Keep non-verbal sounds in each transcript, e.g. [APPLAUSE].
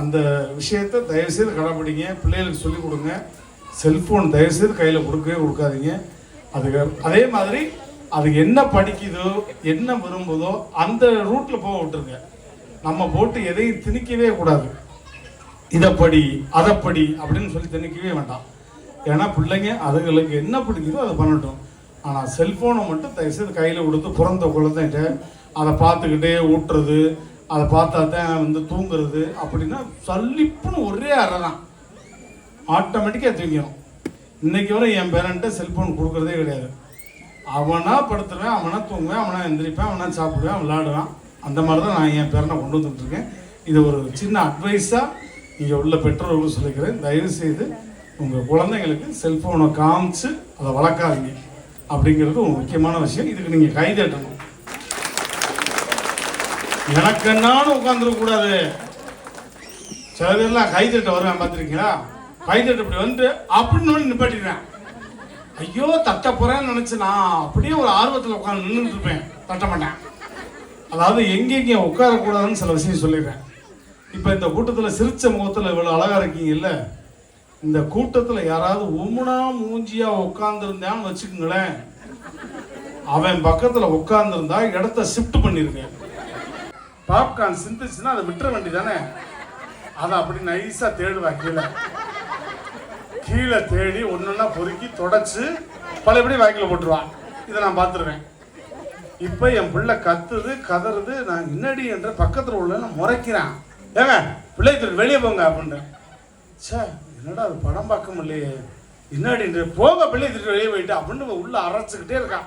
அந்த விஷயத்தை தயவுசெய்து கடைப்பிடிங்க. பிள்ளைகளுக்கு சொல்லிக் கொடுங்க. செல்ஃபோன் தயவுசெய்து கையில் கொடுக்கவே கொடுக்காதீங்க. அதுக்கு அதே மாதிரி அது என்ன படிக்குதோ என்ன விரும்புதோ அந்த ரூட்டில் போக விட்டுருங்க. நம்ம போட்டு எதையும் திணிக்கவே கூடாது. இதை படி அதை படி அப்படின்னு சொல்லி திணிக்கவே வேண்டாம். ஏன்னா பிள்ளைங்க அதுங்களுக்கு என்ன பிடிக்குதோ அதை பண்ணட்டும். ஆனால் செல்ஃபோனை மட்டும் தயவுசெய்து கையில் கொடுத்து பிறந்த குழந்தைகிட்ட அதை பார்த்துக்கிட்டே ஊட்டுறது அதை பார்த்தா தான் வந்து தூங்குறது அப்படின்னா சல்லிப்புன்னு ஒரே அறை தான் ஆட்டோமேட்டிக்காக தூங்கிடும் இன்னைக்கு வரை என் பேரண்ட்டை செல்ஃபோன் கொடுக்குறதே கிடையாது. அவனாக படுத்துருவேன் அவனாக தூங்குவேன் அவனாக எந்திரிப்பேன் அவனாக சாப்பிடுவேன் விளையாடுவான் அந்த மாதிரி தான் நான் என் பேரனை கொண்டு வந்துட்டுருக்கேன் இது ஒரு சின்ன அட்வைஸாக இங்கே உள்ள பெற்றோர்களும் சொல்லிக்கிறேன். தயவு செய்து உங்கள் குழந்தைங்களுக்கு செல்ஃபோனை காமிச்சு அதை வளர்க்காதீங்க. அப்படிங்கிறது ஒரு முக்கியமான விஷயம். இதுக்கு நீங்கள் கைதட்டணும். எனக்கு என்னான்னு உட்காந்துருக்க கூடாது. சில பேர்லாம் கைதட்ட வருவேன் பார்த்துருக்கீங்களா? கைதட்ட இப்படி வந்து அப்படின்னு நிப்பாட்டிடுவேன். ஐயோ தட்ட போறேன்னு நினச்சி நான் அப்படியே ஒரு ஆர்வத்தில் உட்காந்து நின்றுட்டு இருப்பேன். தட்ட மாட்டேன். அதாவது எங்கெங்கே உட்காரக்கூடாதுன்னு சில விஷயம் சொல்லிடுறேன். இப்போ இந்த கூட்டத்தில் சிரிச்ச முகத்தில் இவ்வளோ அழகா இருக்கீங்கல்ல இந்த கூட்டத்தில் யாராவது உமுனா மூஞ்சியா உட்காந்துருந்தான்னு வச்சுக்கோங்களேன். அவன் பக்கத்தில் உட்காந்துருந்தா இடத்த ஷிஃப்ட் பண்ணியிருக்கேன் பாப்கார்ன் சிந்துச்சுன்னா அதை விட்டுற வேண்டி தானே அதை அப்படி நைஸாக தேடுவா கீழே. கீழே தேடி ஒன்றுன்னா பொறுக்கி தொடச்சி பழையபடி வாய்க்கில் போட்டுருவான் இதை நான் பார்த்துருவேன். இப்போ என் பிள்ளை கத்துது கதறுது நான் என்னடி என்ற பக்கத்தில் உள்ள முறைக்கிறேன். ஏங்க பிள்ளை திரு வெளியே போங்க அப்படின்ட்டு ச்சே என்னடா அது படம் பார்க்க முடியலையே. என்னடி என்று போங்க பிள்ளை திரு வெளியே போயிட்டு அப்படின்னு உள்ள அரைச்சிக்கிட்டே இருக்கான்.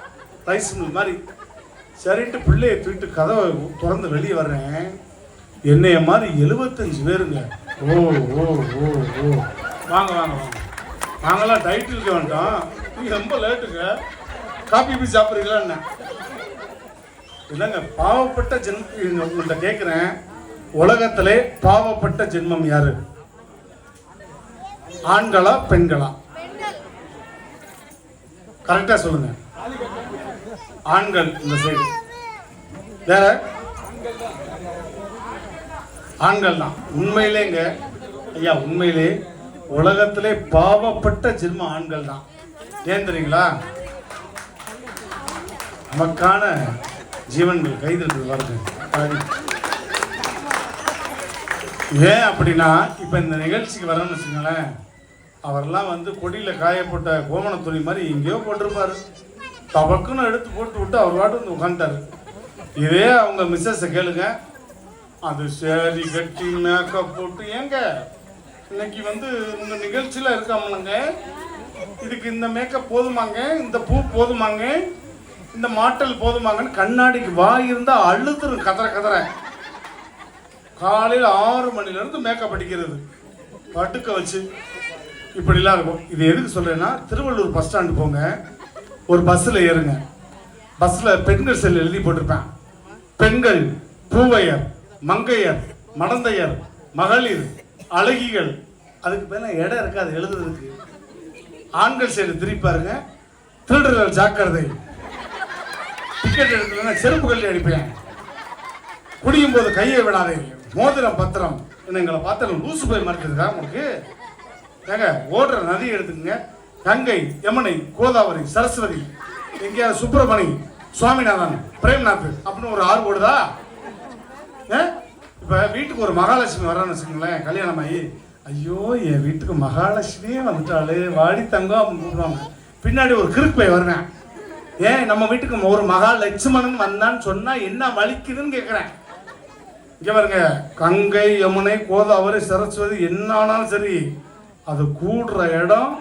ரைஸ் மில் மாதிரி. சரின்ட்டு பிள்ளையை தூக்கிட்டு கதவை திறந்து வெளியே வர்றேன். என்னைய மாதிரி எழுபத்தஞ்சு பேருங்க. ஓ ஓ ஓ ஓ. வாங்க வாங்க வாங்க. நாங்களாம் டைட்டில் இருக்க வேண்டாம். நீங்கள் ரொம்ப லேட்டுங்க காப்பி பீ சாப்பிட்றீங்களா என்ன? இல்லைங்க பாவப்பட்ட ஜென்ம உங்கள்கிட்ட கேட்குறேன் உலகத்திலே பாவப்பட்ட ஜென்மம் யாரு? ஆண்களா பெண்களா? கரெக்டா சொல்லுங்க. ஆண்கள் இந்த சைடு வேற? ஆண்கள் தான் உண்மையிலேங்க ஐயா உண்மையிலே உலகத்திலே பாவப்பட்ட ஜென்ம ஆண்கள் தான் ஏன் தெரியுங்களா? நமக்கான ஜீவன்கள் கைது வருது ஏன் அப்படின்னா இப்போ இந்த நிகழ்ச்சிக்கு வரணும்னு வச்சுங்களேன் அவரெல்லாம் வந்து கொடியில் காயப்பட்ட கோமண துணி மாதிரி எங்கேயோ போட்டிருப்பாரு. தவக்குன்னு எடுத்து போட்டு விட்டு அவர் பாட்டு வந்து உட்காந்துட்டாரு இதே அவங்க மிஸ்ஸஸை கேளுங்க. அது சேரி கட்டி மேக்கப் போட்டு ஏங்க? இன்னைக்கு வந்து இந்த நிகழ்ச்சியில் இருக்காமலங்க? இதுக்கு இந்த மேக்கப் போதுமாங்க? இந்த பூ போதுமாங்க? இந்த மாட்டல் போதுமாங்கன்னு கண்ணாடிக்கு வாய் இருந்தா அழுத்துரும் கதற கதற. காலையில் ஆறு மணிலேருந்து மேக்கப் அடிக்கிறது படுக்க வச்சு. இப்படிலாம் இருக்கும். இது எதுக்கு சொல்கிறேன்னா திருவள்ளூர் பஸ் ஸ்டாண்டு போங்க. ஒரு பஸ்ஸில் ஏறுங்க. பஸ்ஸில் பெண்கள் செல் எழுதி போட்டிருப்பேன். பெண்கள் பூவையர் மங்கையர் மடந்தையர் மகளிர் அழகிகள். அதுக்கு மேலே இடம் இருக்காது எழுதுறதுக்கு. ஆண்கள் சைடு திருப்பாருங்க திருடர்கள் ஜாக்கிரதை. டிக்கெட் எடுக்கலன்னா செருப்பு கல்வி அடிப்பேன். குடியும் போது கையை விடாதே. மோதிரம் பத்திரம். எங்களை பார்த்தா லூசு போய் மறைக்கிறதுக்கா உங்களுக்கு. ஏங்க ஓடுற நதி எடுத்துக்கங்க. கங்கை யமுனை கோதாவரி சரஸ்வதி எங்கேயாவது சுப்பிரமணி சுவாமிநாதன் பிரேம்நாத் அப்படின்னு ஒரு ஆறு ஓடுதா? இப்போ வீட்டுக்கு ஒரு மகாலட்சுமி வரான்னு வச்சுக்கோங்களேன் கல்யாணம் ஆகி ஐயோ என் வீட்டுக்கு மகாலட்சுமியே வந்துட்டாளே வாடி தங்கம் அப்படின்னு கூப்பிடுவாங்க. பின்னாடி ஒரு கிறுக்கு வருவேன். ஏன்? நம்ம வீட்டுக்கு ஒரு மகாலட்சுமணன் வந்தான்னு சொன்னா என்ன வலிக்குதுன்னு கேட்குறேன் இங்கே பாருங்க கங்கை யமுனை கோதாவரி சரஸ்வதி என்ன ஆனாலும் சரி அது கூடுற இடம்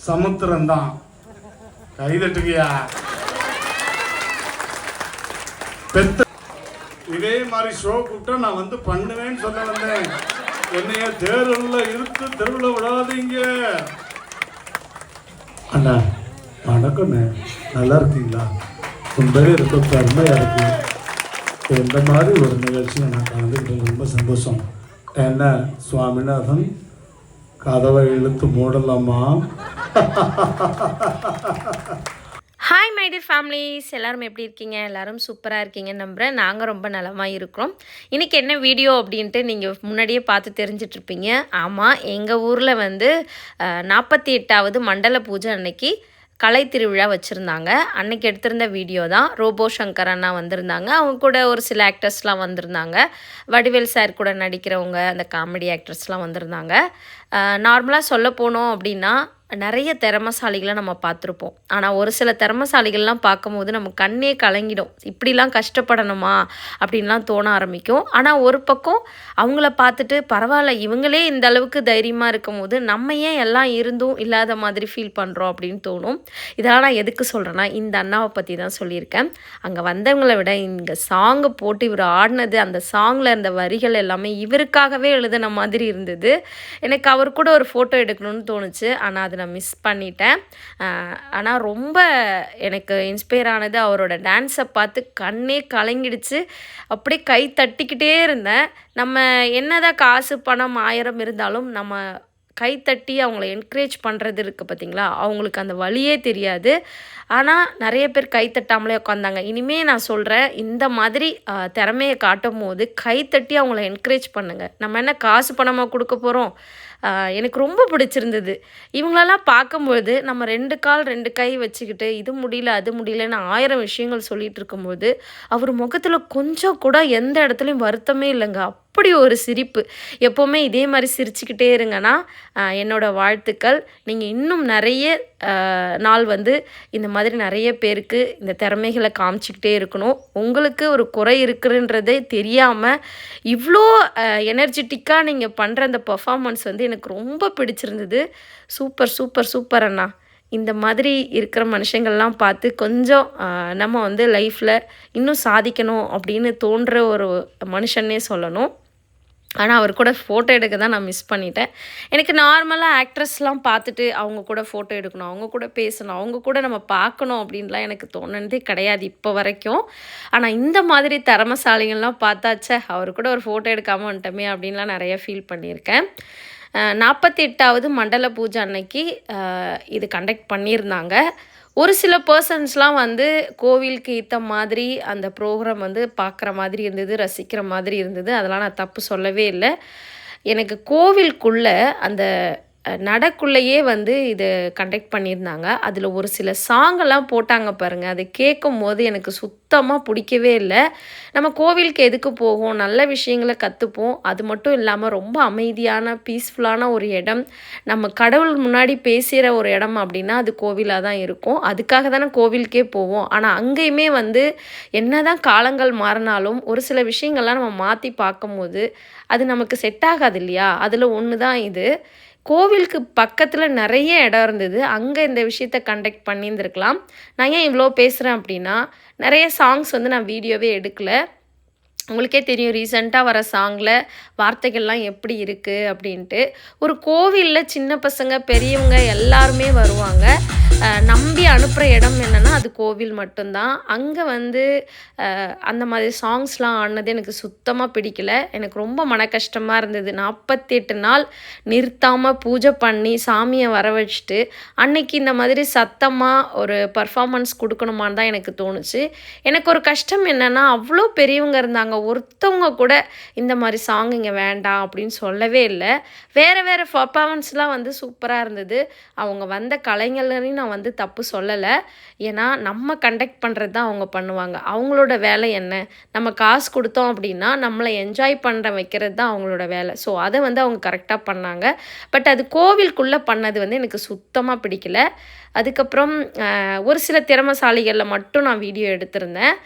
சமுத்திரம் தான் கைதட்டுக்கியா பெத்த இதே மாதிரி ஷோ கூப்பிட்டா நான் வந்து பண்ணுவேன்னு சொல்ல வந்தேன். என்னைய தேர்வுல இருக்கு தெருவில் விடாதீங்க. அண்ணா வணக்கண்ணே நல்லா இருக்கீங்களா? உண்மையிலே இருக்க பெருமையா இருக்கு. இந்த மாதிரி ஒரு நிகழ்ச்சியை நான் கலந்துக்கிட்டது ரொம்ப சந்தோஷம். என்ன சுவாமிநாதன்? கதவை இழுத்து மூடலாமா? [LAUGHS] ஹாய் மை டியர் ஃபேமிலிஸ் எல்லாரும் எப்படி இருக்கீங்க? எல்லோரும் சூப்பராக இருக்கீங்க நம்புகிறேன் நாங்கள் ரொம்ப நலமாக இருக்கிறோம். இன்றைக்கி என்ன வீடியோ அப்படின்ட்டு நீங்கள் முன்னாடியே பார்த்து தெரிஞ்சிட்ருப்பீங்க ஆமாம் எங்கள் ஊரில் வந்து நாற்பத்தி எட்டாவது மண்டல பூஜை அன்னைக்கு கலை திருவிழா வச்சுருந்தாங்க. அன்னைக்கு எடுத்திருந்த வீடியோ தான். ரோபோ சங்கர் அண்ணா வந்திருந்தாங்க. அவங்க கூட ஒரு சில ஆக்டர்ஸ்லாம் வந்திருந்தாங்க. வடிவேல் சார் கூட நடிக்கிறவங்க அந்த காமெடி ஆக்டர்ஸ்லாம் வந்திருந்தாங்க. நார்மலாக சொல்ல போனோம் அப்படின்னா நிறைய திறமசாலிகளை நம்ம பார்த்துருப்போம். ஆனால் ஒரு சில திறமசாலிகள்லாம் பார்க்கும்போது நம்ம கண்ணே கலங்கிடும். இப்படிலாம் கஷ்டப்படணுமா? அப்படின்லாம் தோண ஆரம்பிக்கும். ஆனால் ஒரு பக்கம் அவங்கள பார்த்துட்டு பரவாயில்ல இவங்களே இந்த அளவுக்கு தைரியமாக இருக்கும் போது நம்ம ஏன் எல்லாம் இருந்தும் இல்லாத மாதிரி ஃபீல் பண்ணுறோம் அப்படின்னு தோணும். இதெல்லாம் நான் எதுக்கு சொல்கிறேன்னா இந்த அண்ணாவை பற்றி தான் சொல்லியிருக்கேன். அங்கே வந்தவங்களை விட இங்கே சாங்கை போட்டு இவர் ஆடினது அந்த சாங்கில் இருந்த வரிகள் எல்லாமே இவருக்காகவே எழுதின மாதிரி இருந்தது. எனக்கு அவர் கூட ஒரு ஃபோட்டோ எடுக்கணும்னு தோணுச்சு. ஆனால் அதை நான் மிஸ் பண்ணிட்டேன். ஆனால் ரொம்ப எனக்கு இன்ஸ்பயர் ஆனது அவரோட டான்ஸை பார்த்து கண்ணே கலங்கிடுச்சு. அப்படியே கை தட்டிக்கிட்டே இருந்தேன். நம்ம என்னதான் காசு பணம் ஆயிரம் இருந்தாலும் நம்ம கைத்தட்டி அவங்கள என்கரேஜ் பண்ணுறது இருக்குது பார்த்தீங்களா அவங்களுக்கு அந்த வழியே தெரியாது. ஆனால் நிறைய பேர் கைத்தட்டாமலே உட்காந்தாங்க இனிமேல் நான் சொல்கிறேன் இந்த மாதிரி திறமையை காட்டும் போது கைத்தட்டி அவங்கள என்கரேஜ் பண்ணுங்கள் நம்ம என்ன காசு பணமாக கொடுக்க போகிறோம் எனக்கு ரொம்ப பிடிச்சிருந்தது. இவங்களெல்லாம் பார்க்கும்பொழுது நம்ம ரெண்டு கால் ரெண்டு கை வச்சுக்கிட்டு இது முடியல அது முடியலன்னு ஆயிரம் விஷயங்கள் சொல்லிகிட்டு இருக்கும்போது அவர் முகத்தில் கொஞ்சம் கூட எந்த இடத்துலையும் வருத்தமே இல்லைங்க. அப்படி ஒரு சிரிப்பு. எப்போவுமே இதே மாதிரி சிரிச்சுக்கிட்டே இருங்கன்னா என்னோடய வாழ்த்துக்கள். நீங்கள் இன்னும் நிறைய நாள் வந்து இந்த மாதிரி நிறைய பேருக்கு இந்த திறமைகளை காமிச்சிக்கிட்டே இருக்கணும். உங்களுக்கு ஒரு குறை இருக்குன்றதே தெரியாமல் இவ்வளோ எனர்ஜெட்டிக்காக நீங்கள் பண்ணுற அந்த பர்ஃபார்மன்ஸ் வந்து எனக்கு ரொம்ப பிடிச்சிருந்தது. சூப்பர் சூப்பர் சூப்பர் அண்ணா. இந்த மாதிரி இருக்கிற மனுஷங்கள்லாம் பார்த்து கொஞ்சம் நம்ம வந்து லைஃப்பில் இன்னும் சாதிக்கணும் அப்படின்னு தோன்ற ஒரு மனுஷன்னே சொல்லணும். ஆனால் அவர் கூட ஃபோட்டோ எடுக்க தான் நான் மிஸ் பண்ணிட்டேன். எனக்கு நார்மலாக ஆக்ட்ரஸ்லாம் பார்த்துட்டு அவங்க கூட ஃபோட்டோ எடுக்கணும் அவங்க கூட பேசணும் அவங்க கூட நம்ம பார்க்கணும் அப்படின்லாம் எனக்கு தோணுனதே கிடையாது இப்போ வரைக்கும். ஆனால் இந்த மாதிரி திறமசாலிகள்லாம் பார்த்தாச்சே அவர் கூட ஒரு ஃபோட்டோ எடுக்காமல் வந்துட்டோமே அப்படின்லாம் நிறைய ஃபீல் பண்ணியிருக்கேன். நாற்பத்தி எட்டாவது மண்டல பூஜை அன்னைக்கு இது கண்டக்ட் பண்ணியிருந்தாங்க. ஒரு சில பர்சன்ஸ்லாம் வந்து கோவிலுக்கு ஏற்ற மாதிரி அந்த ப்ரோக்ராம் வந்து பார்க்குற மாதிரி இருந்தது ரசிக்கிற மாதிரி இருந்தது. அதெல்லாம் நான் தப்பு சொல்லவே இல்லை. எனக்கு கோவிலுக்குள்ளே அந்த நடக்குள்ளேயே வந்து இது கண்டக்ட் பண்ணியிருந்தாங்க. அதில் ஒரு சில சாங்கெல்லாம் போட்டாங்க பாருங்கள் அது கேட்கும் போது எனக்கு சுத்தமாக பிடிக்கவே இல்லை. நம்ம கோவிலுக்கு எதுக்கு போவோம்? நல்ல விஷயங்களை கற்றுப்போம் அது மட்டும் இல்லாமல் ரொம்ப அமைதியான பீஸ்ஃபுல்லான ஒரு இடம். நம்ம கடவுள் முன்னாடி பேசுகிற ஒரு இடம் அப்படின்னா அது கோவிலாக தான் இருக்கும். அதுக்காக தானே கோவிலுக்கே போவோம். ஆனால் அங்கேயுமே வந்து என்ன தான் காலங்கள் மாறினாலும் ஒரு சில விஷயங்கள்லாம் நம்ம மாற்றி பார்க்கும்போது அது நமக்கு செட் ஆகாது இல்லையா? அதில் ஒன்று தான் இது. கோவிலுக்கு பக்கத்தில் நிறைய இடம் இருந்தது. அங்கே இந்த விஷயத்த கண்டக்ட் பண்ணியிருந்துருக்கலாம். நான் ஏன் இவ்வளோ பேசுகிறேன் அப்படின்னா நிறைய சாங்ஸ் வந்து நான் வீடியோவே எடுக்கல. உங்களுக்கே தெரியும் ரீசண்டாக வர சாங்கில் வார்த்தைகள்லாம் எப்படி இருக்குது அப்படின்ட்டு. ஒரு கோவிலில் சின்ன பசங்க பெரியவங்க எல்லாருமே வருவாங்க. நம்பி அனுப்புகிற இடம் என்னென்னா அது கோவில் மட்டும்தான். அங்கே வந்து அந்த மாதிரி சாங்ஸ்லாம் ஆடினது எனக்கு சுத்தமாக பிடிக்கல. எனக்கு ரொம்ப மன கஷ்டமாக இருந்தது. நாற்பத்தி எட்டு நாள் நிறுத்தாமல் பூஜை பண்ணி சாமியை வர வச்சுட்டு அன்னைக்கு இந்த மாதிரி சத்தமாக ஒரு பர்ஃபார்மன்ஸ் கொடுக்கணுமான்னு தான் எனக்கு தோணுச்சு. எனக்கு ஒரு கஷ்டம் என்னென்னா அவ்வளோ பெரியவங்க இருந்தாங்க. ஒருத்தவங்க கூட இந்த மாதிரி சாங் இங்கே வேண்டாம் அப்படின்னு சொல்லவே இல்லை. வேறு வேறு பர்ஃபாமன்ஸ்லாம் வந்து சூப்பராக இருந்தது. அவங்க வந்த கலைஞர்களையும் நான் வந்து தப்பு சொல்லலை. ஏன்னா நம்ம கண்டக்ட் பண்ணுறது தான் அவங்க பண்ணுவாங்க. அவங்களோட வேலை என்ன? நம்ம காசு கொடுத்தோம் அப்படின்னா நம்மளை என்ஜாய் பண்ணுற வைக்கிறது தான் அவங்களோட வேலை. ஸோ அதை வந்து அவங்க கரெக்டாக பண்ணாங்க. பட் அது கோவிலுக்குள்ளே பண்ணது வந்து எனக்கு சுத்தமாக பிடிக்கல. அதுக்கப்புறம் ஒரு சில திறமசாலிகளில் மட்டும் நான் வீடியோ எடுத்திருந்தேன்.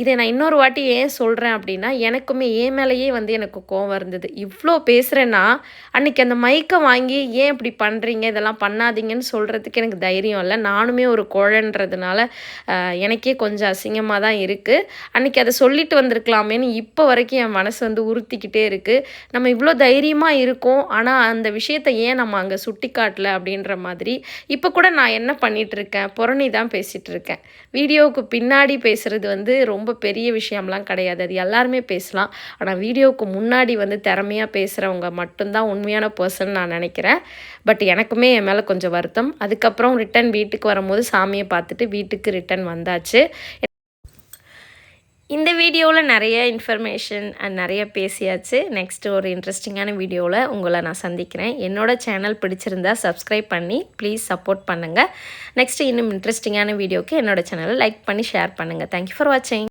இதை நான் இன்னொரு வாட்டி ஏன் சொல்கிறேன் அப்படின்னா எனக்குமே ஏன் மேலேயே வந்து எனக்கு கோவம் இருந்தது. இவ்வளோ பேசுகிறேன்னா அன்றைக்கி அந்த மைக்கை வாங்கி ஏன் இப்படி பண்ணுறீங்க இதெல்லாம் பண்ணாதீங்கன்னு சொல்கிறதுக்கு எனக்கு தைரியம் இல்லை. நானுமே ஒரு குழன்றதுனால எனக்கே கொஞ்சம் அசிங்கமாக தான் இருக்குது அன்றைக்கி அதை சொல்லிட்டு வந்திருக்கலாமேன்னு இப்போ வரைக்கும் என் மனசு வந்து உறுத்திக்கிட்டே இருக்குது நம்ம இவ்வளோ தைரியமாக இருக்கோம். ஆனால் அந்த விஷயத்தை ஏன் நம்ம அங்கே சுட்டி காட்டல அப்படின்ற மாதிரி இப்போ கூட நான் என்ன பண்ணிகிட்ருக்கேன் இருக்கேன்? புறணி தான் பேசிகிட்ருக்கேன் வீடியோவுக்கு பின்னாடி பேசுகிறது வந்து வந்து ரொம்ப பெரிய விஷயம்லாம் கிடையாது. அது எல்லாருமே பேசலாம். ஆனால் வீடியோவுக்கு முன்னாடி வந்து திறமையாக பேசுகிறவங்க மட்டும்தான் உண்மையான பர்சன் நான் நினைக்கிறேன். பட் எனக்குமே என் மேலே கொஞ்சம் வருத்தம். அதுக்கப்புறம் ரிட்டன் வீட்டுக்கு வரும்போது சாமியை பார்த்துட்டு வீட்டுக்கு ரிட்டன் வந்தாச்சு. இந்த வீடியோவில் நிறைய இன்ஃபர்மேஷன் அண்ட் நிறைய பேசியாச்சு. நெக்ஸ்ட்டு ஒரு இன்ட்ரெஸ்டிங்கான வீடியோவில் உங்களை நான் சந்திக்கிறேன். என்னோட சேனல் பிடிச்சிருந்தா சப்ஸ்கிரைப் பண்ணி ப்ளீஸ் சப்போர்ட் பண்ணுங்கள் நெக்ஸ்ட்டு இன்னும் இன்ட்ரெஸ்டிங்கான வீடியோக்கு என்னோட சேனலை லைக் பண்ணி ஷேர் பண்ணுங்கள் தேங்க்யூ ஃபார் வாட்சிங்